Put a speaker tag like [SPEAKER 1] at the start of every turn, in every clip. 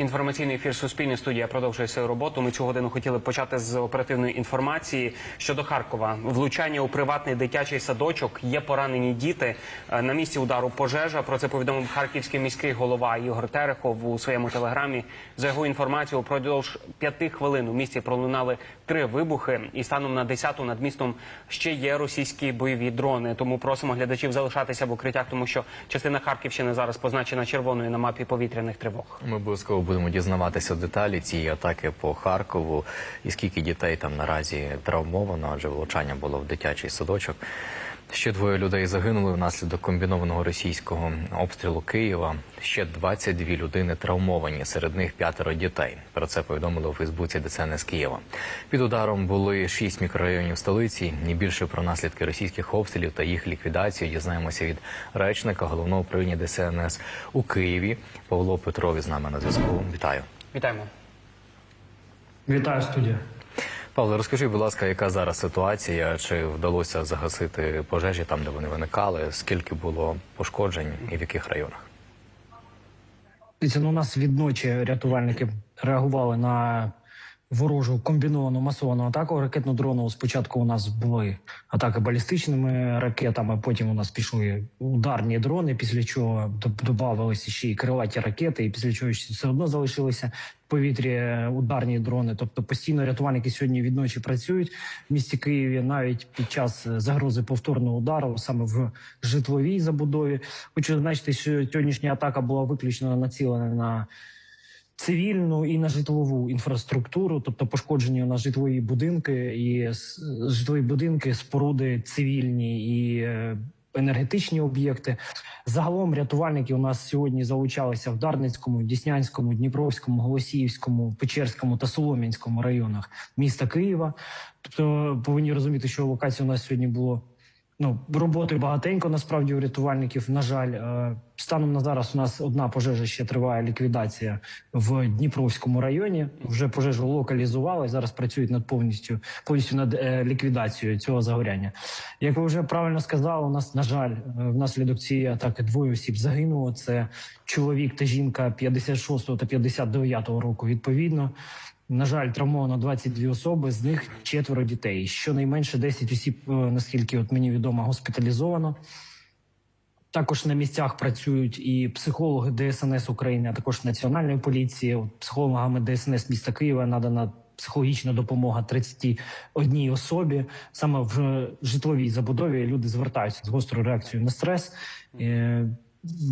[SPEAKER 1] Інформаційний ефір Суспільне студія продовжує свою роботу. Ми цю годину хотіли почати з оперативної інформації щодо Харкова. Влучання у приватний дитячий садочок. Є поранені діти. Е, На місці удару пожежа. Про це повідомив харківський міський голова Ігор Терехов у своєму телеграмі. За його інформацією, упродовж п'яти хвилин у місті пролунали три вибухи, і станом на 10 над містом ще є російські бойові дрони. Тому просимо глядачів залишатися в укриттях, тому що частина Харківщини зараз позначена червоною на мапі повітряних тривог.
[SPEAKER 2] Ми обов'язково будемо дізнаватися деталі цієї атаки по Харкову і скільки дітей там наразі травмовано, адже влучання було в дитячий садочок. Ще двоє людей загинули внаслідок комбінованого російського обстрілу Києва. Ще 22 людини травмовані, серед них п'ятеро дітей. Про це повідомили у Фейсбуці ДСНС Києва. Під ударом були шість мікрорайонів столиці. Ні більше про наслідки російських обстрілів та їх ліквідацію дізнаємося від речника головного управління ДСНС у Києві. Павло Петров з нами на зв'язку. Вітаю.
[SPEAKER 1] Вітаємо.
[SPEAKER 3] Вітаю студія.
[SPEAKER 2] Павло, розкажи, будь ласка, яка зараз ситуація? Чи вдалося загасити пожежі там, де вони виникали? Скільки було пошкоджень і в яких районах?
[SPEAKER 3] Дивіться, ну, у нас відночі рятувальники реагували на ворожу комбіновану масовану атаку ракетно-дронову. Спочатку у нас були атаки балістичними ракетами, потім у нас пішли ударні дрони, після чого додавалися ще й крилаті ракети, і після чого все одно залишилися в повітрі ударні дрони. Тобто постійно рятувальники сьогодні відночі працюють в місті Києві, навіть під час загрози повторного удару, саме в житловій забудові. Хочу зазначити, що сьогоднішня атака була виключно націлена на цивільну і на житлову інфраструктуру, тобто пошкоджені у нас житлові будинки і житлові будинки, споруди цивільні і е, енергетичні об'єкти. Загалом рятувальники у нас сьогодні залучалися в Дарницькому, Діснянському, Дніпровському, Голосіївському, Печерському та Солом'янському районах міста Києва. Тобто повинні розуміти, що локацій у нас сьогодні було Ну, роботи багатенько насправді у рятувальників. На жаль, е, станом на зараз у нас одна пожежа ще триває ліквідація в Дніпровському районі. Вже пожежу локалізували. Зараз працюють над повністю повністю над е, ліквідацією цього загоряння. Як ви вже правильно сказали, у нас на жаль, е, внаслідок цієї атаки двоє осіб загинуло. Це чоловік та жінка 56 та 59 року. Відповідно. На жаль, травмовано 22 особи, з них четверо дітей. Щонайменше 10 осіб, е, наскільки от мені відомо, госпіталізовано. Також на місцях працюють і психологи ДСНС України, а також Національної поліції. От Психологами ДСНС міста Києва надана психологічна допомога 31 особі. Саме в житловій забудові люди звертаються з гострою реакцією на стрес.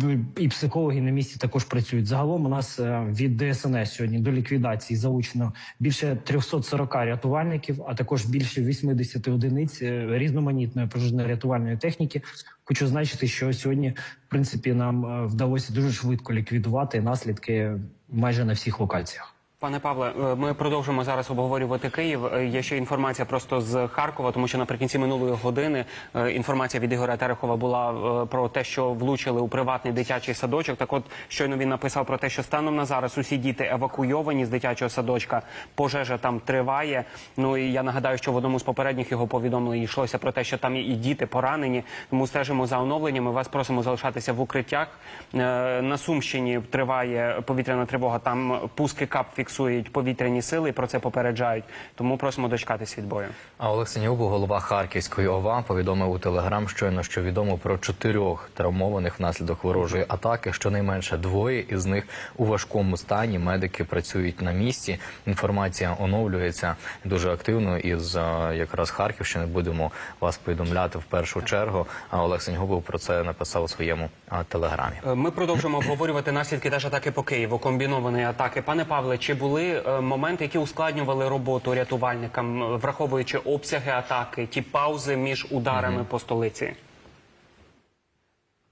[SPEAKER 3] Е, і психологи на місці також працюють. Загалом у нас е, від ДСНС сьогодні до ліквідації залучено більше 340 рятувальників, а також більше 80 одиниць е, різноманітної пожежно-рятувальної техніки. Хочу значити, що сьогодні, в принципі, нам е, вдалося дуже швидко ліквідувати наслідки майже на всіх локаціях.
[SPEAKER 1] Пане Павле, е, ми продовжимо зараз обговорювати Київ. Е, Є ще інформація просто з Харкова, тому що наприкінці минулої години е, інформація від Ігоря Терехова була про те, що влучили у приватний дитячий садочок. Так, от щойно він написав про те, що станом на зараз усі діти евакуйовані з дитячого садочка. Пожежа там триває. Ну і я нагадаю, що в одному з попередніх його повідомлень йшлося про те, що там і діти поранені. Тому стежимо за оновленнями. Вас просимо залишатися в укриттях. На Сумщині триває повітряна тривога. Там пуски кап фіксують повітряні сили. і Про це попереджають. Тому просимо дочекатись від бою.
[SPEAKER 2] А Синягубов, голова Харківської ОВА, повідомив у телеграм щойно, що відомо про чотирьох травмованих внаслідок ворожої атаки. Щонайменше двоє із них у важкому стані. Медики працюють на місці. Інформація оновлюється дуже активно. Із е, якраз Харківщини будемо вас повідомляти в першу чергу. А Олег Синягубов про це написав у своєму е, телеграмі.
[SPEAKER 1] Е, Ми продовжуємо обговорювати наслідки теж атаки по Києву, комбінованої атаки. Пане Павле, чи були е, моменти, які ускладнювали роботу рятувальникам, е, враховуючи обсяги атаки, ті паузи між ударами по столиці?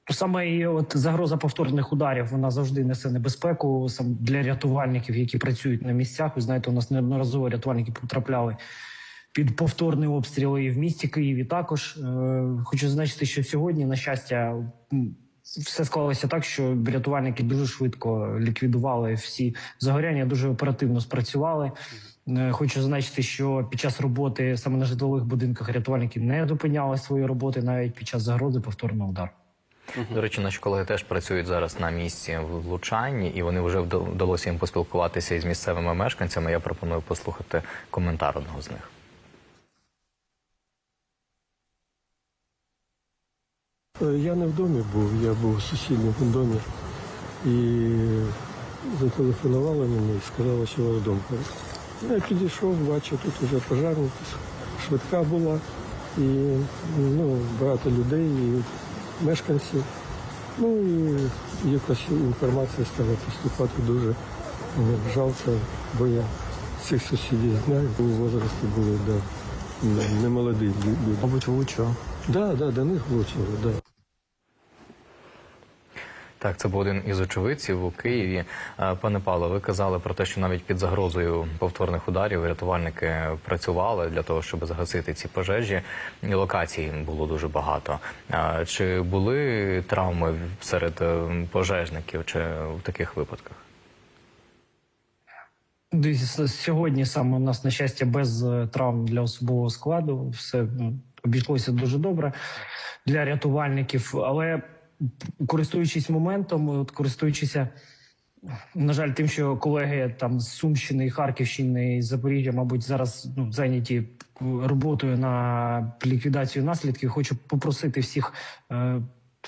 [SPEAKER 3] Саме і от загроза повторних ударів вона завжди несе небезпеку сам для рятувальників, які працюють на місцях. Ви знаєте, у нас неодноразово рятувальники потрапляли під повторні обстріли і в місті Києві. Також е, хочу зазначити, що сьогодні, на щастя, все склалося так, що рятувальники дуже швидко ліквідували всі загоряння, дуже оперативно спрацювали. Е, Хочу зазначити, що під час роботи саме на житлових будинках рятувальники не зупиняли свої роботи навіть під час загрози повторного удару.
[SPEAKER 2] До речі, наші колеги теж працюють зараз на місці влучання, і вони вже вда- вдалося їм поспілкуватися із місцевими мешканцями. Я пропоную послухати коментар одного з них.
[SPEAKER 4] Я не в домі був, я був у сусідньому домі. І зателефонували мені і сказали, що ваш дом горить. Я підійшов, бачу, тут вже пожежники, швидка була, і ну, багато людей, і мешканців. Ну і якась інформація стала поступати дуже ну, жалко, бо я цих сусідів знаю. У возрасті були, да, не- не молоді люди.
[SPEAKER 5] Мабуть, влучило.
[SPEAKER 4] Да, да, до них влучило, да.
[SPEAKER 2] Так, це був один із очевидців у Києві. Е, Пане Павло, ви казали про те, що навіть під загрозою повторних ударів рятувальники працювали для того, щоб загасити ці пожежі. Локацій було дуже багато. Е, Чи були травми серед е, пожежників чи в таких випадках?
[SPEAKER 3] Сьогодні саме у нас на щастя без травм для особового складу. Все обійшлося дуже добре для рятувальників. Але користуючись моментом, от користуючися, на жаль, тим, що колеги там з Сумщини, Харківщини і Запоріжжя, мабуть, зараз ну, зайняті роботою на ліквідацію наслідків. Хочу попросити всіх. е,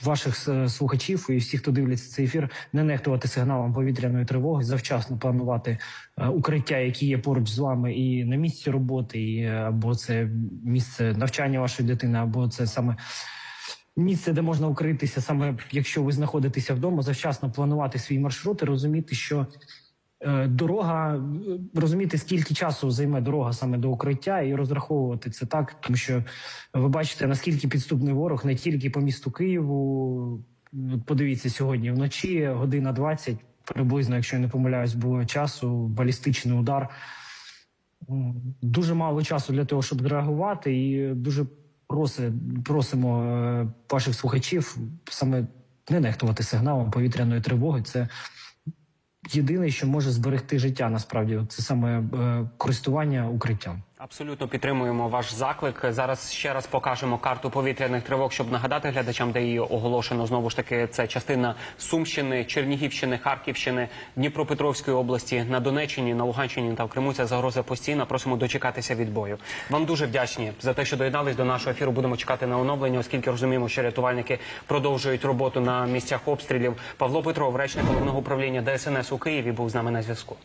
[SPEAKER 3] Ваших е, слухачів і всіх, хто дивиться цей ефір, не нехтувати сигналом повітряної тривоги, завчасно планувати е, укриття, які є поруч з вами, і на місці роботи, і е, або це місце навчання вашої дитини, або це саме місце, де можна укритися, саме якщо ви знаходитеся вдома, завчасно планувати свій маршрут і розуміти, що е, дорога, розуміти, скільки часу займе дорога саме до укриття, і розраховувати це так, тому що ви бачите, наскільки підступний ворог не тільки по місту Києву. Подивіться сьогодні вночі, година 20, приблизно, якщо я не помиляюсь, було часу, балістичний удар. Дуже мало часу для того, щоб реагувати, і дуже проси, просимо е, ваших слухачів саме не нехтувати сигналом повітряної тривоги. Це єдине, що може зберегти життя. Насправді, це саме е, користування укриттям.
[SPEAKER 1] Абсолютно підтримуємо ваш заклик. Зараз ще раз покажемо карту повітряних тривог, щоб нагадати глядачам, де її оголошено. Знову ж таки, це частина Сумщини, Чернігівщини, Харківщини, Дніпропетровської області, на Донеччині, на Луганщині та в Криму. Ця загроза постійна. Просимо дочекатися відбою. Вам дуже вдячні за те, що доєднались до нашого ефіру. Будемо чекати на оновлення, оскільки розуміємо, що рятувальники продовжують роботу на місцях обстрілів. Павло Петров, речник головного управління ДСНС у Києві, був з нами на зв'язку.